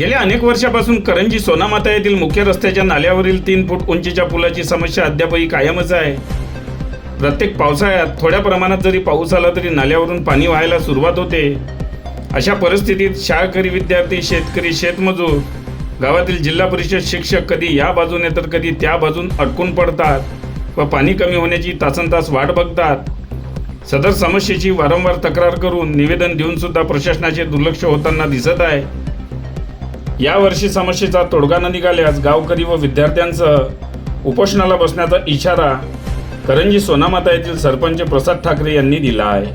गेल्या अनेक वर्षापासून करंजी सोनामाता येथील मुख्य रस्त्याच्या नाल्यावरील तीन फूट उंचीच्या पुलाची समस्या अद्यापही कायमच आहे. प्रत्येक पावसाळ्यात थोड्या प्रमाणात जरी पाऊस आला तरी नाल्यावरून पाणी व्हायला सुरुवात होते. अशा परिस्थितीत शाळकरी विद्यार्थी शेतकरी शेतमजूर गावातील जिल्हा परिषद शिक्षक कधी या बाजूने तर कधी त्या बाजून अडकून पडतात व पाणी कमी होण्याची तासन तास वाट बघतात. सदर समस्येची वारंवार तक्रार करून निवेदन देऊनसुद्धा प्रशासनाचे दुर्लक्ष होताना दिसत आहे. यावर्षी समस्येचा तोडगा न निघाल्यास गावकरी व विद्यार्थ्यांसह उपोषणाला बसण्याचा इशारा करंजी सोनामाता येथील सरपंच प्रसाद ठाकरे यांनी दिला आहे.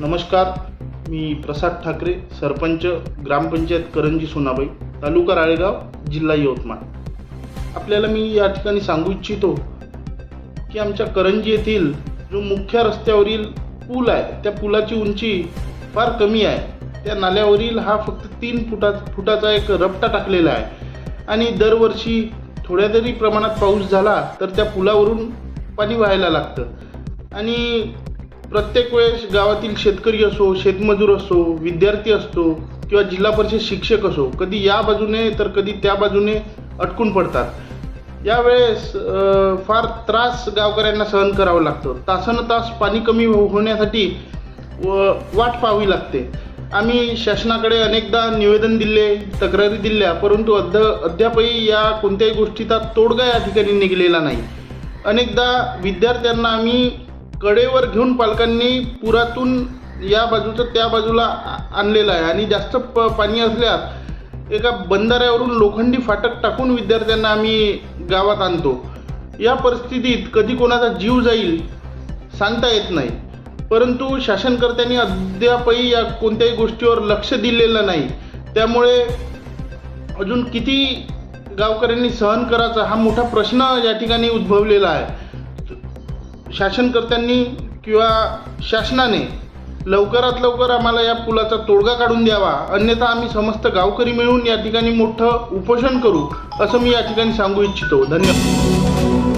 नमस्कार मी प्रसाद ठाकरे सरपंच ग्रामपंचायत करंजी सोनाबाई तालुका राळेगाव जिल्हा यवतमाळ. आपल्याला मी या ठिकाणी सांगू इच्छितो की आमच्या करंजी येथील जो मुख्य रस्त्यावरील पूल आहे त्या पुलाची उंची फार कमी आहे. त्या नाल्यावरील हा फक्त तीन फुटा फुटाचा एक रपटा टाकलेला आहे. आणि दरवर्षी थोड्या तरी प्रमाणात पाऊस झाला तर त्या पुलावरून पाणी व्हायला लागतं. आणि प्रत्येक वेळेस गावातील शेतकरी असो शेतमजूर असो विद्यार्थी असतो किंवा जिल्हा परिषद शिक्षक असो कधी या बाजूने तर कधी त्या बाजूने अटकून पडतात. यावेळेस फार त्रास गावकऱ्यांना सहन करावं लागतं. तासन तास पाणी कमी होण्यासाठी व वाट पाहावी लागते. आम्ही शासनाकडे अनेकदा निवेदन दिले तक्रारी दिल्या परंतु अद्य अद्यापही या कोणत्याही गोष्टीचा तोडगा या ठिकाणी निघलेला नाही. अनेकदा विद्यार्थ्यांना आम्ही कडेवर घेऊन पालकांनी पुरातून या बाजूचं त्या बाजूला आ- आणलेलं आहे. आणि जास्त प पाणी असल्यास एका बंधाऱ्यावरून लोखंडी फाटक टाकून विद्यार्थ्यांना आम्ही गावात आणतो. या परिस्थितीत कधी कोणाचा जीव जाईल सांगता येत नाही. परंतु शासनकर्त्यांनी अद्यापही या कोणत्याही गोष्टीवर लक्ष दिलेलं नाही. त्यामुळे अजून किती गावकऱ्यांनी सहन करायचा हा मोठा प्रश्न या ठिकाणी उद्भवलेला आहे. शासनकर्त्यांनी किंवा शासनाने लवकरात लवकर आम्हाला या पुलाचा तोडगा काढून द्यावा. अन्यथा आम्ही समस्त गावकरी मिळून या ठिकाणी मोठं उपोषण करू असं मी या ठिकाणी सांगू इच्छितो. धन्यवाद.